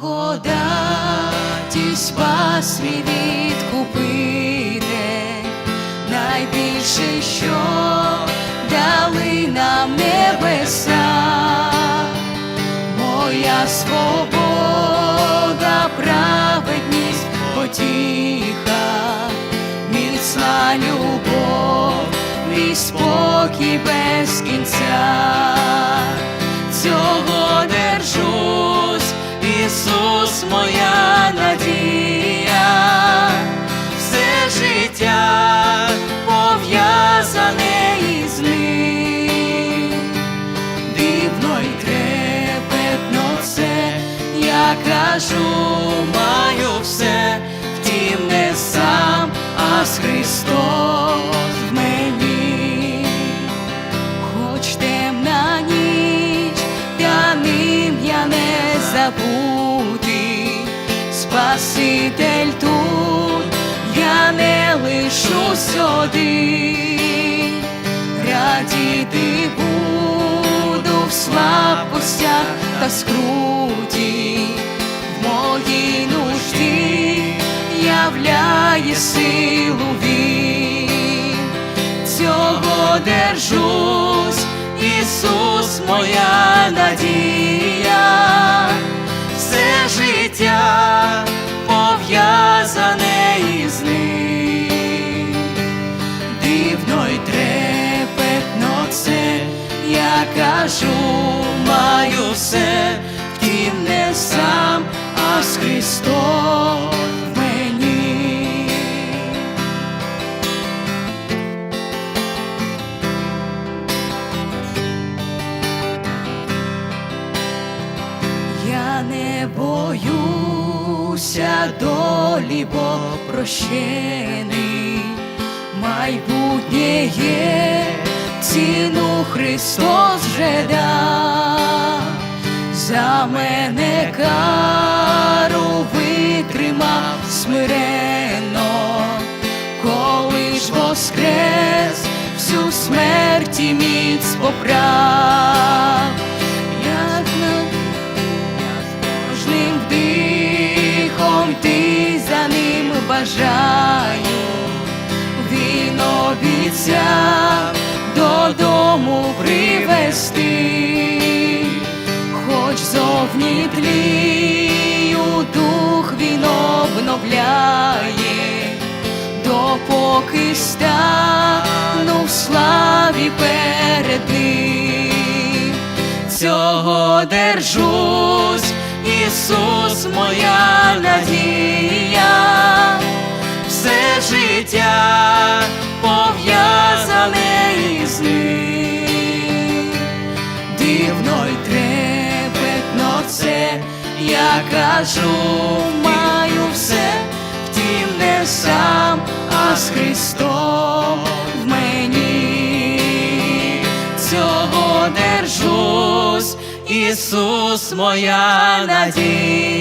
благодаті спас мій відкупитель, найбільше, що дали нам небеса, моя свобода, праведність, потіха, міцна любов, мій спокій без кінця. Моя надія, все життя пов'язане із ним, дивно й трепетно це, я кажу, маю все, втім не сам, а з Христос в мені. Хоч темна ніч, п'яним я не забути, Спаситель тут, я не лишусь один, радіти буду в слабостях та скруті, в моїй нужді являє силу він. Цього держусь, Ісус, моя надія, кажу, маю все, втім не сам, а з Христом боюся долі, бо прощений, майбутнє є, ціну Христос вже дав, за мене кару витримав смиренно, коли ж воскрес всю смерті міць поправ. Як кожним вдихом ти за ним бажаю, він обіцяв привести, хоч зовні тлію дух він обновляє, допоки стану в славі перед ним цього держусь, Ісус, моя надія, все життя кажу, маю все, втім не сам, а з Христом в мені. Цього держусь, Ісус, моя надія,